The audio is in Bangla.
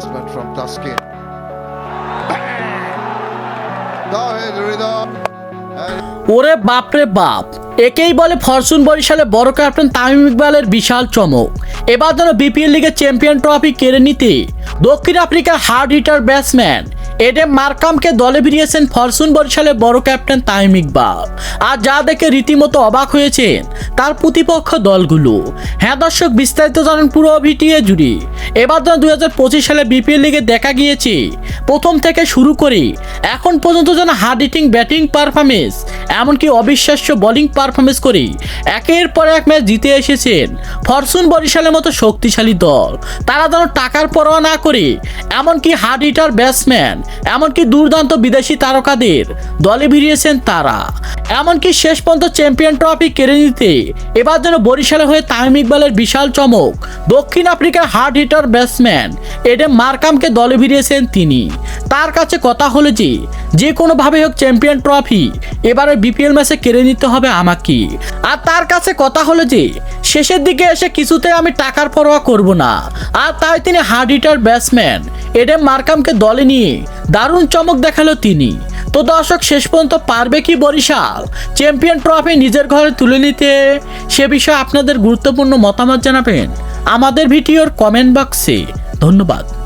batsman from Tuskin. ওরে বাপরে বাপ, একেই বলে ফরচুন বরিশালে বড় ক্যাপ্টেন তামিম ইকবালের বিশাল চমক। এবার যেন বিপিএল লিগের চ্যাম্পিয়ন ট্রফি কেড়ে নিতে দক্ষিণ আফ্রিকার হার্ড হিটার ব্যাটসম্যান এডেম মার্কামকে দলে বেরিয়েছেন ফরচুন বরিশালের বড় ক্যাপ্টেন তাইম ইকবাল। আর যা দেখে রীতিমতো অবাক হয়েছেন তার প্রতিপক্ষ দলগুলো। হ্যাঁ দর্শক, বিস্তারিত জানেন পুরো ভিটিএ জুড়ি। এবার যেন দুই হাজার পঁচিশ সালে বিপিএল লিগে দেখা গিয়েছে। প্রথম থেকে শুরু করে এখন পর্যন্ত যেন হার্ড হিটিং, ব্যাটিং পারফরমেন্স এমনকি অবিশ্বাস্য বোলিং পারফরমেন্স করে একের পর এক ম্যাচ জিতে এসেছেন। ফরচুন বরিশালের মতো শক্তিশালী দল। তারা যেন টাকার পরোয়া না করে, এমনকি হার্ড হিটার ব্যাটসম্যান এমনকি দুর্দান্ত বিদেশি তারকাদের দলে ভিড়িয়েছেন তারা। এমনকি শেষ পর্যন্ত চ্যাম্পিয়ন ট্রফি কেড়ে নিতে এবার যেন বরিশালে হয়ে তামিম ইকবালের বিশাল চমক, দক্ষিণ আফ্রিকার হার্ড হিটার ব্যাটসম্যান এডেম মার্কামকে দলে ভিড়িয়েছেন তিনি। তার কাছে কথা হলো যে যে কোনোভাবে হোক চ্যাম্পিয়ন ট্রফি এবারে বিপিএল ম্যাচে কেড়ে নিতে হবে আমাকে। আর তার কাছে কথা হলো যে, শেষের দিকে এসে কিছুতে আমি টাকার পরোয়া করব না। আর তাই তিনি হার্ড হিটার ব্যাটসম্যান এডেম মার্কামকে দলে নিয়ে দারুণ চমক দেখাল তিনি। তো দর্শক, শেষ পর্যন্ত পারবে কি বরিশাল? চ্যাম্পিয়ন ট্রফি নিজের ঘরে তুলে নিতে? সে বিষয়ে আপনাদের গুরুত্বপূর্ণ মতামত জানাবেন আমাদের ভিডিওর কমেন্ট বক্সে ধন্যবাদ।